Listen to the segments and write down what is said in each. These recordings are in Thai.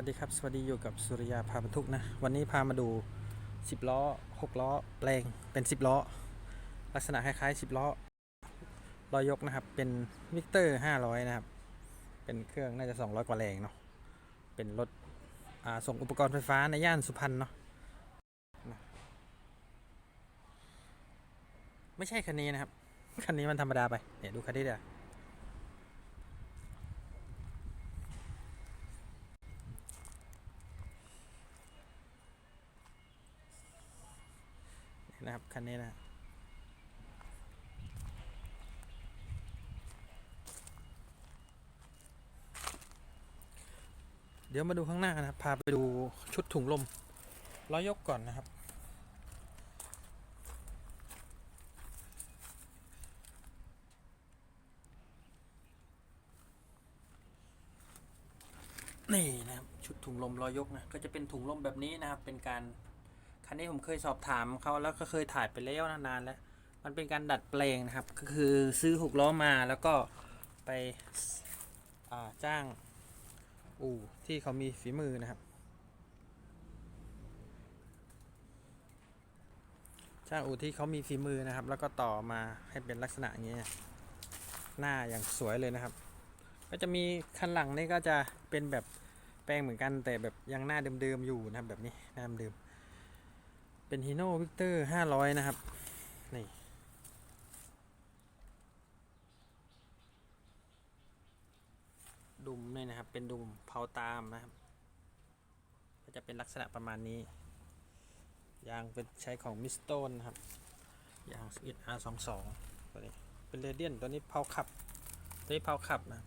ัสดีครับสวัสดีอยู่กับสุริยาพาบรรทุกนะ วันนี้พามาดู 10 ล้อ 6 ล้อ แปลงเป็น 10 ล้อ ลักษณะคล้ายๆ 10 ล้อลอยกนะครับ เป็นวิกเตอร์500 นะครับ เป็นเครื่องน่าจะ 200 กว่าแรงเนาะเป็นรถส่งอุปกรณ์ไฟฟ้าในย่านสุพรรณเนาะนะไม่ใช่คันนี้นะครับ คันนี้มันธรรมดาไปเนี่ยดูคันนี้เดี๋ยว นะครับ คันนี้นะเดี๋ยวมาดูข้างหน้านะครับ พาไปดูชุดถุงลมล้อยกก่อนนะครับ นี่นะครับ ชุดถุงลมล้อยกนะ ก็จะเป็นถุงลมแบบนี้นะครับ เป็นการ คันนี้ผมเคยสอบถามเขาแล้วก็เคยถ่ายไปแล้วนะนานแล้ว มันเป็นการดัดแปลงนะครับ ก็คือซื้อหกล้อมาแล้วก็ไปจ้างอู่ที่เขามีฝีมือนะครับ จ้างอู่ที่เขามีฝีมือนะครับ แล้วก็ต่อมาให้เป็นลักษณะอย่างนี้นะหน้าอย่างสวยเลยนะครับ ก็จะมีคันหลังนี่ก็จะเป็นแบบแปลงเหมือนกันแต่แบบยังหน้าเดิมๆอยู่นะครับแบบนี้หน้าเดิม เป็นฮีโน่วิกเตอร์ห้าร้อยนะครับ นี่ ดุมนี่นะครับ เป็นดุมเผาตามนะครับ ก็จะเป็นลักษณะประมาณนี้ ยางเป็นใช้ของมิสโตนนะครับ ยาง11 R22 ตัวนี้ เป็นเรเดียนตัวนี้เผาขับ ตัวนี้เผาขับนะ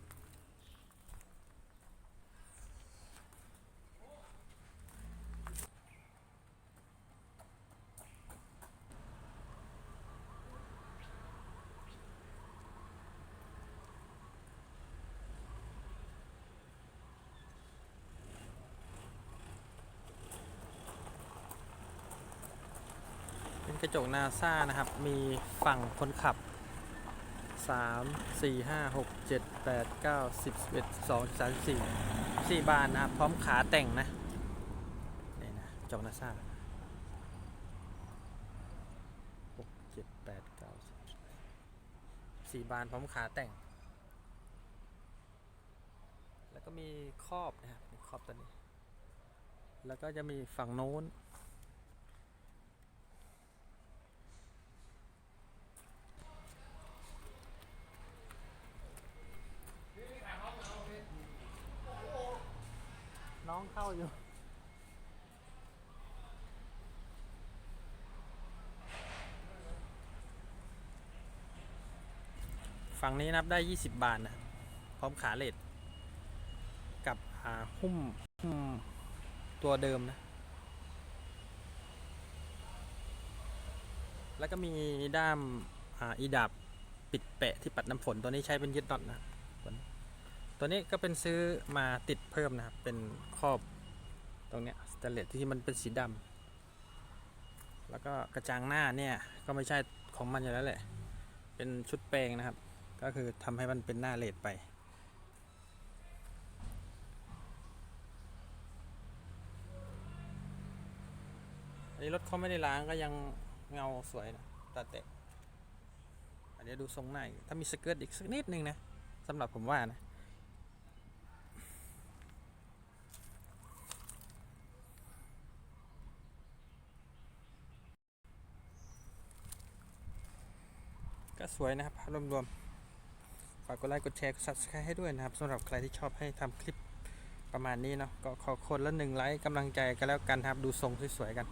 กระจกนาซ่านะครับ มีฝั่งคนขับ 3 4 5 6 7 8 9 10 11 12 13 14 4 บานนะครับ พร้อมขาแต่งนะนี่นะกระจกนาซ่า6 7 8 9 10 4บานพร้อมขาแต่ง แล้วก็มีครอบนะครับมีครอบตัวนี้ แล้วก็จะมีฝั่งโน้น อยู่ฝั่งนี้นับได้ 20 บาทนะพร้อมขาเลดกับหุ้มหุ้มตัวเดิมนะ แล้วก็มีด้ามอีดาบปิดแปะที่ปัดน้ำฝนตัวนี้ใช้เป็นยึดน็อตนะ ตัวนี้ตัวนี้ก็เป็นซื้อมาติดเพิ่มนะครับ เป็นครอบ ตรงเนี้ยสแตเลสที่มันเป็นสีดำแล้วก็กระจังหน้าเนี่ยก็ไม่ใช่ของมันอยู่แล้วแหละ เป็นชุดแปลงนะครับ ก็คือทำให้มันเป็นหน้าเลดไป อันนี้รถเขาไม่ได้ล้างก็ยังเงาสวยนะตาเตะอันนี้ดูทรงหน้าอีกถ้ามีสเกิร์ตอีกสักนิดนึงนะสำหรับผมว่านะ ก็สวยนะครับภาพรวมๆฝากกดไลค์กดแชร์กด subscribe ให้ด้วยนะครับสำหรับใครที่ชอบให้ทำคลิปประมาณนี้เนาะก็ขอคนละหนึ่งไลค์กำลังใจกันแล้วกันครับดูทรงสวยๆกัน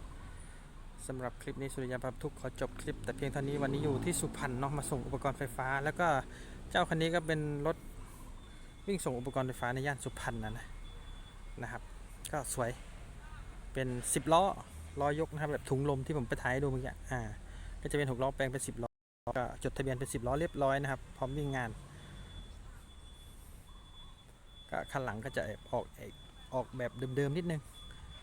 สำหรับคลิปนี้สุริยาพับทุกขอจบคลิป แต่เพียงเท่านี้วันนี้อยู่ที่สุพรรณเนาะมาส่งอุปกรณ์ไฟฟ้า แล้วก็เจ้าคันนี้ก็เป็นรถวิ่งส่งอุปกรณ์ไฟฟ้าในย่านสุพรรณนะนะนะครับ ก็สวยเป็น 10 ล้อล้อยกนะครับแบบถุงลมที่ผมไปถ่ายดูเมื่อกี้อ่าก็จะเป็น6ล้อแปลงเป็น 10ล้อ ก็จดทะเบียนเป็น 10 ล้อเรียบร้อยนะครับ พร้อมวิ่งงานก็คันหลังก็จะออกอกออกแบบเดิมๆนิดนึง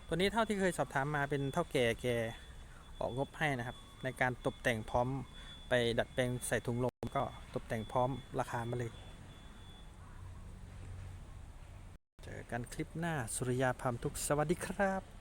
ตัวนี้เท่าที่เคยสอบถามมาเป็นเท่าแก่แกออกงบให้นะครับ ในการตกแต่งพร้อมไปดัดแปลงใส่ถุงลมก็ตกแต่งพร้อมราคามาเลย เจอกันคลิปหน้าสุริยาพามทุกสวัสดีครับ